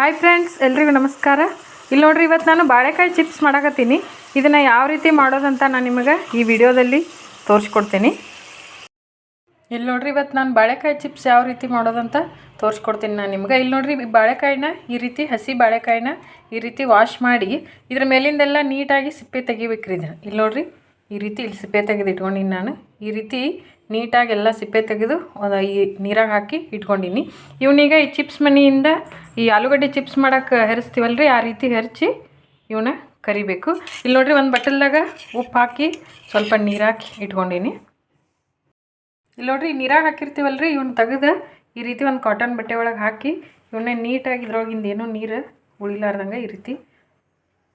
Hi friends ಎಲ್ರಿಗೂ ನಮಸ್ಕಾರ. ಇಲ್ಲಿ ನೋಡ್ರಿ, ಇವತ್ತು ನಾನು ಬಾಳೆಕಾಯಿ ಚಿಪ್ಸ್ ಮಾಡಕತ್ತೀನಿ. ಇದನ್ನು ಯಾವ ರೀತಿ ಮಾಡೋದಂತ ನಾನು ನಿಮಗೆ ಈ ವಿಡಿಯೋದಲ್ಲಿ ತೋರಿಸ್ಕೊಡ್ತೀನಿ. ಇಲ್ಲಿ ನೋಡ್ರಿ, ಇವತ್ತು ನಾನು ಬಾಳೆಕಾಯಿ ಚಿಪ್ಸ್ ಯಾವ ರೀತಿ ಮಾಡೋದಂತ ತೋರಿಸ್ಕೊಡ್ತೀನಿ ನಾನು ನಿಮ್ಗೆ. ಇಲ್ಲಿ ನೋಡ್ರಿ ಬಾಳೆಕಾಯಿನ ಈ ರೀತಿ, ಹಸಿ ಬಾಳೆಕಾಯಿನ ಈ ರೀತಿ ವಾಶ್ ಮಾಡಿ ಇದ್ರ ಮೇಲಿಂದೆಲ್ಲ ನೀಟಾಗಿ ಸಿಪ್ಪೆ ತೆಗಿಬೇಕ್ರಿ ಇದನ್ನು. ಇಲ್ಲಿ ನೋಡ್ರಿ ಈ ರೀತಿ ಇಲ್ಲಿ ಸಿಪ್ಪೆ ತೆಗೆದು ಇಟ್ಕೊಂಡಿನಿ ನಾನು. ಈ ರೀತಿ ನೀಟಾಗಿ ಎಲ್ಲ ಸಿಪ್ಪೆ ತೆಗೆದು ಈ ನೀರಾಗ ಹಾಕಿ ಇಟ್ಕೊಂಡಿನಿ. ಇವನೀಗ ಈ ಚಿಪ್ಸ್ ಮನೆಯಿಂದ ಈ ಆಲೂಗಡ್ಡೆ ಚಿಪ್ಸ್ ಮಾಡೋಕೆ ಹೆರಿಸ್ತೀವಲ್ರಿ, ಆ ರೀತಿ ಹೆರಚಿ ಇವನ್ನ ಕರಿಬೇಕು. ಇಲ್ಲಿ ನೋಡ್ರಿ ಒಂದು ಬಟ್ಟಲ್ದಾಗ ಉಪ್ಪು ಹಾಕಿ ಸ್ವಲ್ಪ ನೀರು ಹಾಕಿ ಇಟ್ಕೊಂಡಿನಿ. ಇಲ್ಲಿ ನೋಡ್ರಿ ನೀರಾಗ ಹಾಕಿರ್ತೀವಲ್ರಿ, ಇವ್ನ ತೆಗೆದು ಈ ರೀತಿ ಒಂದು ಕಾಟನ್ ಬಟ್ಟೆ ಒಳಗೆ ಹಾಕಿ ಇವನ್ನೇ ನೀಟಾಗಿ ಇದ್ರೊಳಗಿಂದ ಏನೂ ನೀರು ಉಳಿಲಾರ್ದಂಗೆ ಈ ರೀತಿ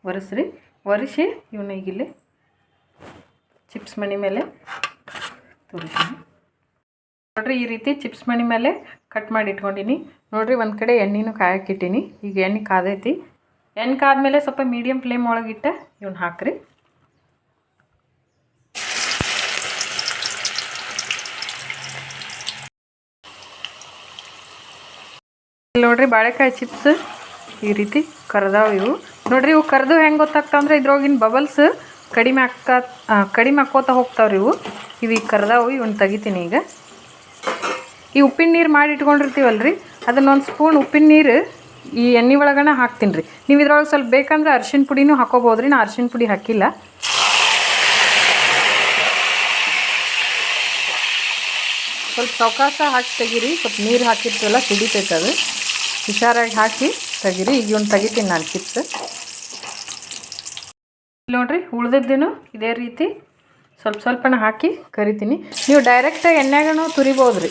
ಒರೆಸ್ರಿ. ಒರೆಸಿ ಇವನ್ನ ಈಗ ಇಲ್ಲಿ ಚಿಪ್ಸ್ ಮಣಿ ಮೇಲೆ ತುರಿತೀನಿ ನೋಡ್ರಿ, ಈ ರೀತಿ ಚಿಪ್ಸ್ ಮಣಿ ಮೇಲೆ ಕಟ್ ಮಾಡಿ ಇಟ್ಕೊಂಡಿನಿ ನೋಡ್ರಿ, ಒಂದು ಕಡೆ ಎಣ್ಣೆನೂ ಕಾಯಕ್ಕಿಟ್ಟೀನಿ. ಈಗ ಎಣ್ಣೆ ಕಾದೈತಿ. ಎಣ್ಣೆ ಕಾದ್ಮೇಲೆ ಸ್ವಲ್ಪ ಮೀಡಿಯಮ್ ಫ್ಲೇಮ್ ಒಳಗಿಟ್ಟೆ ಇವನ್ನ ಹಾಕ್ರಿ. ನೋಡ್ರಿ, ಬಾಳೆಕಾಯಿ ಚಿಪ್ಸ್ ಈ ರೀತಿ ಕರ್ದಾವ ಇವು. ನೋಡ್ರಿ, ಇವು ಕರೆದು ಹೆಂಗೆ ಗೊತ್ತಾಗ್ತಾವ ಅಂದ್ರೆ ಇದ್ರೊಳಗಿನ ಬಬಲ್ಸ್ ಕಡಿಮೆ ಆ, ಕಡಿಮೆ ಹಾಕ್ಕೋತ ಹೋಗ್ತಾವ್ರಿ ಇವು. ಇವು ಕರ್ದಾವು ಇವನ್ನ ತೆಗಿತೀನಿ ಈಗ. ಈ ಉಪ್ಪಿನ ನೀರು ಮಾಡಿ ಇಟ್ಕೊಂಡಿರ್ತೀವಲ್ಲ ರೀ ಅದನ್ನೊಂದು ಸ್ಪೂನ್ ಉಪ್ಪಿನ ನೀರು ಈ ಎಣ್ಣೆ ಒಳಗನ ಹಾಕ್ತೀನಿ ರೀ ನೀವು ಇದ್ರೊಳಗೆ ಸ್ವಲ್ಪ ಬೇಕಂದ್ರೆ ಅರ್ಶಿನ ಪುಡಿನೂ ಹಾಕೋಬೋದ್ರಿ ನಾ ಅರ್ಶಿನ ಪುಡಿ ಹಾಕಿಲ್ಲ. ಸ್ವಲ್ಪ ಸವಕಾಶ ಹಾಕಿ ತೆಗೀರಿ ಸ್ವಲ್ಪ ನೀರು ಹಾಕಿರ್ತೀವಲ್ಲ ಸಿಡಿತೈತೆ ಅದು. ಹುಷಾರಾಗಿ ಹಾಕಿ ತೆಗೀರಿ ಈಗ ಇವ್ನು ತೆಗಿತೀನಿ ನಾನು ಚಿಪ್ಸ್. ನೋಡ್ರಿ, ಉಳ್ದದ್ದೇನು ಇದೇ ರೀತಿ ಸ್ವಲ್ಪ ಸ್ವಲ್ಪನ ಹಾಕಿ ಕರಿತೀನಿ. ನೀವು ಡೈರೆಕ್ಟಾಗಿ ಎಣ್ಣೆಗೂ ತುರಿಬೋದು ರೀ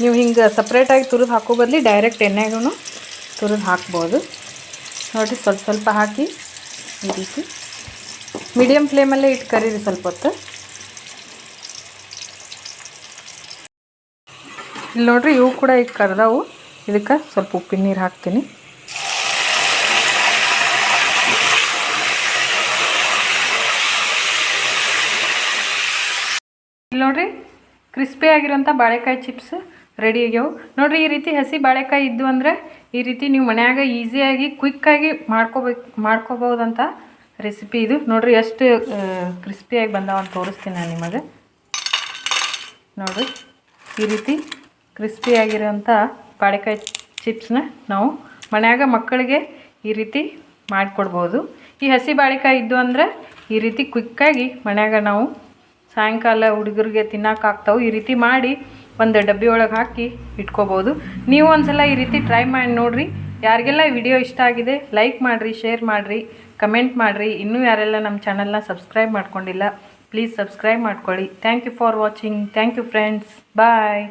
ನೀವು ಹಿಂಗೆ ಸಪ್ರೇಟಾಗಿ ತುರಿದು ಹಾಕೋ ಬದಲಿ ಡೈರೆಕ್ಟ್ ಎಣ್ಣೆಗೂ ತುರಿದು ಹಾಕ್ಬೋದು. ನೋಡಿರಿ, ಸ್ವಲ್ಪ ಸ್ವಲ್ಪ ಹಾಕಿ ಈ ರೀತಿ. ಮೀಡಿಯಮ್ ಫ್ಲೇಮಲ್ಲೇ ಇಟ್ಟು ಕರೀರಿ ಸ್ವಲ್ಪ ಹೊತ್ತು. ಇಲ್ಲಿ ನೋಡಿರಿ, ಇವು ಕೂಡ ಈಗ ಕರ್ದಾವು. ಇದಕ್ಕೆ ಸ್ವಲ್ಪ ಉಪ್ಪಿನ ನೀರು ಹಾಕ್ತೀನಿ. ಇಲ್ಲಿ ನೋಡ್ರಿ ಕ್ರಿಸ್ಪಿ ಆಗಿರೋಂಥ ಬಾಳೆಕಾಯಿ ಚಿಪ್ಸ್ ರೆಡಿ ಆಗ್ಯಾವು. ನೋಡ್ರಿ, ಈ ರೀತಿ ಹಸಿ ಬಾಳೆಕಾಯಿ ಇದ್ದು ಅಂದರೆ ಈ ರೀತಿ ನೀವು ಮನ್ಯಾಗ ಈಸಿಯಾಗಿ ಕ್ವಿಕ್ಕಾಗಿ ಮಾಡ್ಕೋಬೇಕು ಮಾಡ್ಕೋಬೋದಂತ ರೆಸಿಪಿ ಇದು. ನೋಡ್ರಿ, ಎಷ್ಟು ಕ್ರಿಸ್ಪಿಯಾಗಿ ಬಂದಾವ ಅಂತ ತೋರಿಸ್ತೀನಿ ನಾನು ನಿಮಗೆ. ನೋಡ್ರಿ, ಈ ರೀತಿ ಕ್ರಿಸ್ಪಿ ಆಗಿರೋಂಥ ಬಾಳೆಕಾಯಿ ಚಿಪ್ಸ್ನ ನಾವು ಮನ್ಯಾಗ ಮಕ್ಕಳಿಗೆ ಈ ರೀತಿ ಮಾಡಿಕೊಡ್ಬೋದು. ಈ ಹಸಿ ಬಾಳೆಕಾಯಿ ಇದ್ದು ಅಂದರೆ ಈ ರೀತಿ ಕ್ವಿಕ್ಕಾಗಿ ಮನ್ಯಾಗ ನಾವು ಸಾಯಂಕಾಲ ಹುಡುಗರಿಗೆ ತಿನ್ನೋಕ್ಕಾಗ್ತಾವೆ ಈ ರೀತಿ ಮಾಡಿ ಒಂದು ಡಬ್ಬಿ ಒಳಗೆ ಹಾಕಿ ಇಟ್ಕೋಬೋದು. ನೀವು ಒಂದ್ಸಲ ಈ ರೀತಿ ಟ್ರೈ ಮಾಡಿ ನೋಡಿರಿ. ಯಾರಿಗೆಲ್ಲ ವಿಡಿಯೋ ಇಷ್ಟ ಆಗಿದೆ ಲೈಕ್ ಮಾಡಿರಿ ಶೇರ್ ಮಾಡಿರಿ ಕಮೆಂಟ್ ಮಾಡಿರಿ. ಇನ್ನೂ ಯಾರೆಲ್ಲ ನಮ್ಮ ಚಾನಲ್ನ ಸಬ್ಸ್ಕ್ರೈಬ್ ಮಾಡ್ಕೊಂಡಿಲ್ಲ ಪ್ಲೀಸ್ ಸಬ್ಸ್ಕ್ರೈಬ್ ಮಾಡ್ಕೊಳ್ಳಿ. Thank you for watching thank you friends bye